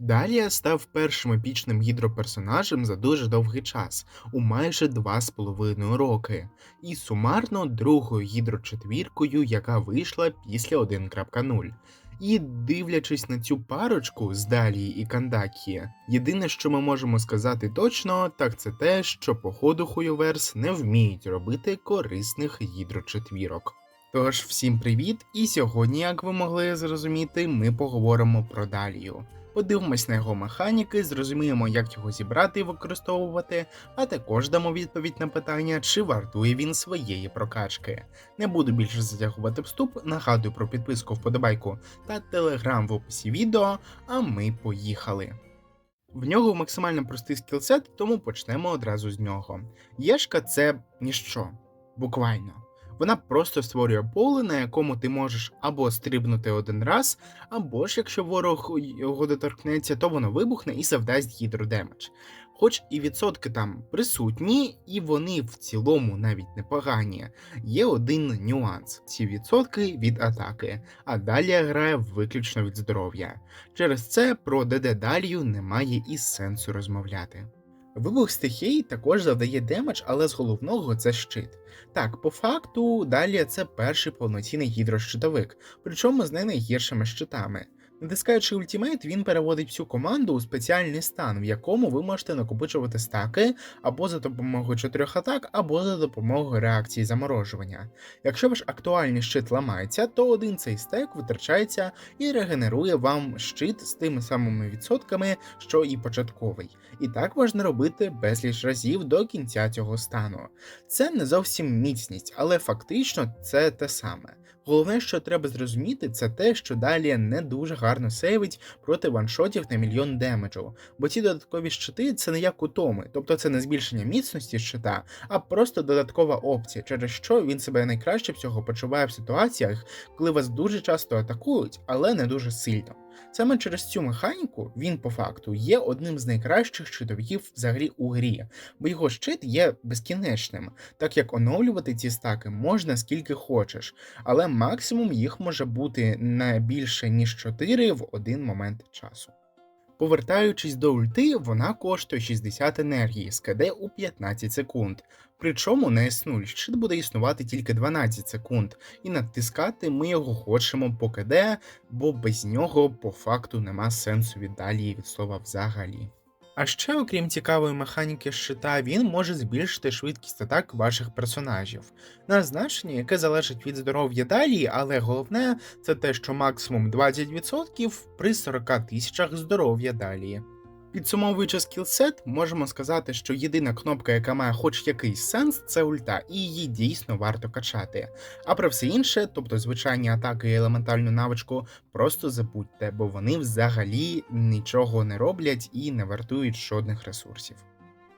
Далія став першим епічним гідроперсонажем за дуже довгий час, у майже два з половиною роки, і сумарно другою гідрочетвіркою, яка вийшла після 1.0. І дивлячись на цю парочку з Далії і Кандакії, єдине, що ми можемо сказати точно, так це те, що походу Хуйоверс не вміють робити корисних гідрочетвірок. Тож всім привіт! І сьогодні, як ви могли зрозуміти, ми поговоримо про Далію. Подивимось на його механіки, зрозуміємо, як його зібрати і використовувати, а також дамо відповідь на питання, чи вартує він своєї прокачки. Не буду більше затягувати вступ, нагадую про підписку вподобайку та телеграм в описі відео, а ми поїхали. В нього максимально простий скілсет, тому почнемо одразу з нього. Єшка це ніщо, буквально. Вона просто створює поле, на якому ти можеш або стрибнути один раз, або ж якщо ворог його доторкнеться, то воно вибухне і завдасть гідродемедж. Хоч і відсотки там присутні, і вони в цілому навіть непогані. Є один нюанс: ці відсотки від атаки, а далі грає виключно від здоров'я. Через це про ДД Далію немає і сенсу розмовляти. Вибух стихій також завдає демедж, але з головного це щит. Так, по факту, далі це перший повноцінний гідрощитовик, причому з не найгіршими щитами. Натискаючи ультимейт, він переводить всю команду у спеціальний стан, в якому ви можете накопичувати стаки або за допомогою чотирьох атак, або за допомогою реакції заморожування. Якщо ваш актуальний щит ламається, то один цей стек витрачається і регенерує вам щит з тими самими відсотками, що і початковий. І так можна робити безліч разів до кінця цього стану. Це не зовсім міцність, але фактично це те саме. Головне, що треба зрозуміти, це те, що далі не дуже гарно сейвить проти ваншотів на мільйон демеджу, бо ці додаткові щити це не як утоми, тобто це не збільшення міцності щита, а просто додаткова опція, через що він себе найкраще всього почуває в ситуаціях, коли вас дуже часто атакують, але не дуже сильно. Саме через цю механіку він по факту є одним з найкращих щитовиків взагалі у грі, бо його щит є безкінечним, так як оновлювати ці стаки можна скільки хочеш, але максимум їх може бути не більше ніж 4 в один момент часу. Повертаючись до ульти, вона коштує 60 енергії з КД у 15 секунд. Причому на S0 щит буде існувати тільки 12 секунд, і натискати ми його хочемо по КД, бо без нього по факту нема сенсу віддалі від слова взагалі. А ще, окрім цікавої механіки щита, він може збільшити швидкість атак ваших персонажів. На значення, яке залежить від здоров'я далі, але головне це те, що максимум 20% при 40 тисячах здоров'я далі. Підсумовуючи скілсет, можемо сказати, що єдина кнопка, яка має хоч якийсь сенс, це ульта, і її дійсно варто качати. А про все інше, тобто звичайні атаки і елементальну навичку, просто забудьте, бо вони взагалі нічого не роблять і не вартують жодних ресурсів.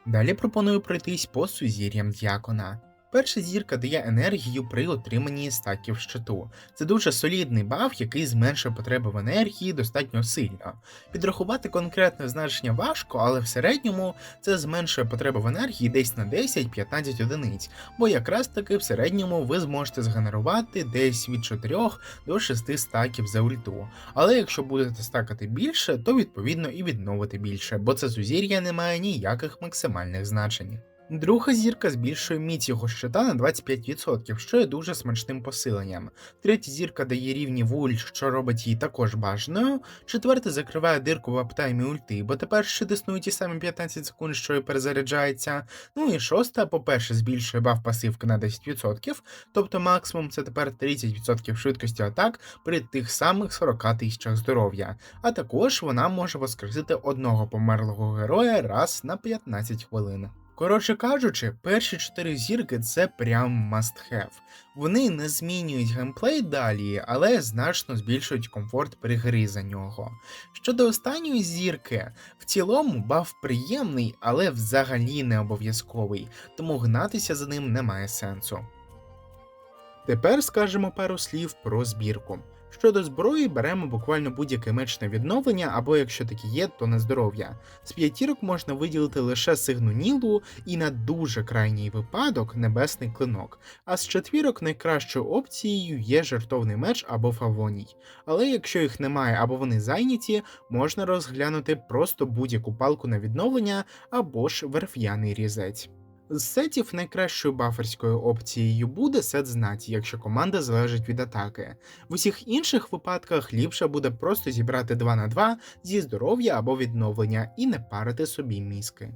Далі пропоную пройтись по сузір'ям д'якона. Перша зірка дає енергію при отриманні стаків щиту. Це дуже солідний баф, який зменшує потреби в енергії достатньо сильно. Підрахувати конкретне значення важко, але в середньому це зменшує потреби в енергії десь на 10-15 одиниць, бо якраз таки в середньому ви зможете згенерувати десь від 4 до 6 стаків за ульту. Але якщо будете стакати більше, то відповідно і відновити більше, бо це зузір'я не має ніяких максимальних значень. Друга зірка збільшує міць його щита на 25%, що є дуже смачним посиленням. Третя зірка дає рівні вуль, що робить її також бажаною. Четверта закриває дирку в аптаймі ульти, бо тепер щит існує ті самі 15 секунд, що і перезаряджається. Ну і шоста, по-перше, збільшує баф пасивки на 10%, тобто максимум це тепер 30% швидкості атак при тих самих 40 тисячах здоров'я. А також вона може воскресити одного померлого героя раз на 15 хвилин. Коротше кажучи, перші чотири зірки це прям must have. Вони не змінюють геймплей далі, але значно збільшують комфорт при грі за нього. Щодо останньої зірки, в цілому баф приємний, але взагалі не обов'язковий, тому гнатися за ним немає сенсу. Тепер скажемо пару слів про збірку. Щодо зброї, беремо буквально будь-яке меч на відновлення, або якщо такі є, то на здоров'я. З п'ятірок можна виділити лише сигну Нілу і на дуже крайній випадок небесний клинок. А з четвірок найкращою опцією є жертовний меч або фавоній. Але якщо їх немає або вони зайняті, можна розглянути просто будь-яку палку на відновлення або ж верф'яний різець. З сетів найкращою баферською опцією буде сет знаті, якщо команда залежить від атаки. В усіх інших випадках ліпше буде просто зібрати 2 на 2 зі здоров'я або відновлення і не парити собі мізки.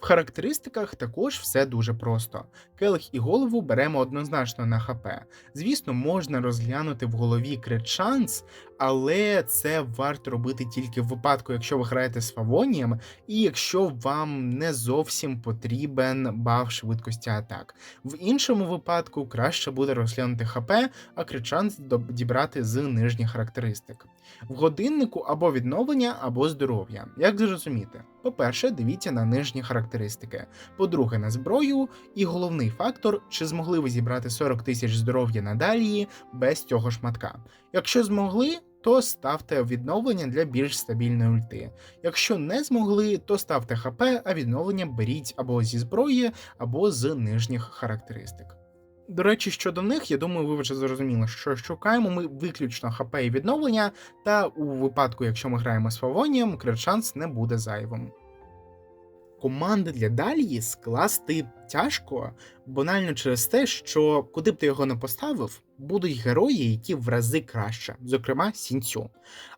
В характеристиках також все дуже просто. Келих і голову беремо однозначно на ХП. Звісно, можна розглянути в голові крит шанс, але це варто робити тільки в випадку, якщо ви граєте з фавонієм, і якщо вам не зовсім потрібен баф швидкості атак. В іншому випадку краще буде розглянути ХП, а крит шанс дібрати з нижніх характеристик. В годиннику або відновлення, або здоров'я. Як зрозуміти? По-перше, дивіться на нижні характеристики. По-друге, на зброю. І головний фактор, чи змогли ви зібрати 40 тисяч здоров'я надалі без цього шматка. Якщо змогли, то ставте відновлення для більш стабільної ульти. Якщо не змогли, то ставте ХП, а відновлення беріть або зі зброї, або з нижніх характеристик. До речі, щодо них, я думаю, ви вже зрозуміли, що шукаємо ми виключно ХП і відновлення, та у випадку, якщо ми граємо з Фавонієм, крит-шанс не буде зайвим. Команди для Далії скласти тяжко, банально через те, що куди б ти його не поставив, будуть герої, які в рази краще, зокрема Сінцю.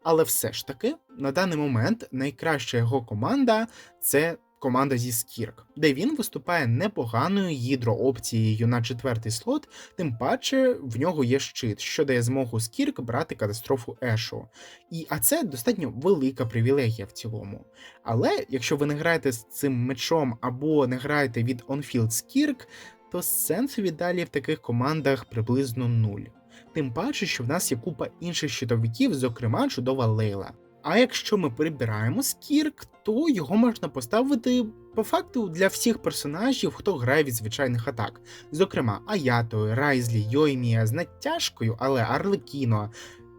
Але все ж таки, на даний момент найкраща його команда це команда зі Скірк, де він виступає непоганою гідроопцією на четвертий слот, тим паче в нього є щит, що дає змогу Скірк брати катастрофу Ешу. І а це достатньо велика привілегія в цілому. Але якщо ви не граєте з цим мечом або не граєте від Onfield Скірк, то сенсу віддалі в таких командах приблизно нуль. Тим паче, що в нас є купа інших щитовиків, зокрема чудова Лейла. А якщо ми прибираємо скірк, то його можна поставити по факту для всіх персонажів, хто грає від звичайних атак. Зокрема, Аято, Райзлі, Йоймія з натяжкою, але Арлекіно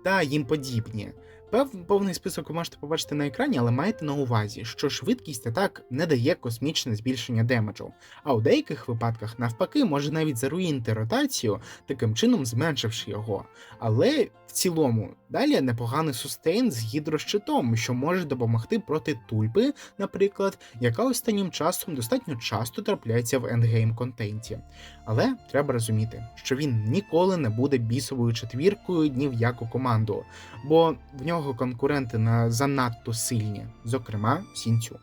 та їм подібні. Пев, повний список ви можете побачити на екрані, але майте на увазі, що швидкість атак не дає космічне збільшення демеджу, а у деяких випадках, навпаки, може навіть заруїнити ротацію, таким чином зменшивши його. Але в цілому далі непоганий сустейн з гідрощитом, що може допомогти проти тульпи, наприклад, яка останнім часом достатньо часто трапляється в ендгейм контенті. Але треба розуміти, що він ніколи не буде бісовою четвіркою ні в яку команду, бо в нього конкуренти на занадто сильні, зокрема сінцю.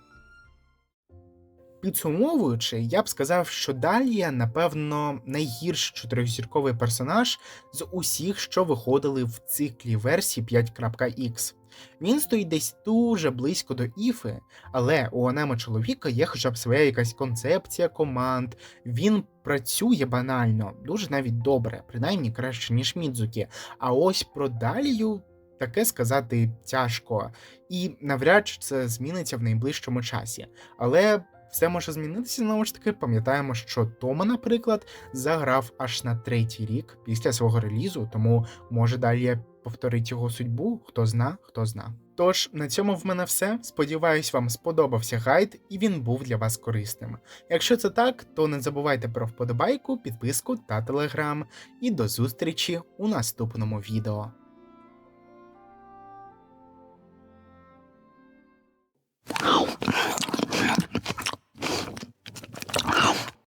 Підсумовуючи, я б сказав, що Далія, напевно, найгірший чотирьохзірковий персонаж з усіх, що виходили в циклі версії 5.x. Він стоїть десь дуже близько до Іфи, але у Анема чоловіка є хоча б своя якась концепція команд. Він працює банально, дуже навіть добре, принаймні краще, ніж Мідзукі. А ось про Далію. Таке сказати тяжко, і навряд чи це зміниться в найближчому часі. Але все може змінитися знову ж таки. Пам'ятаємо, що Тома, наприклад, заграв аж на третій рік після свого релізу, тому може далі повторить його судьбу. Хто зна, хто зна. Тож на цьому в мене все. Сподіваюсь, вам сподобався гайд і він був для вас корисним. Якщо це так, то не забувайте про вподобайку, підписку та телеграм. І до зустрічі у наступному відео.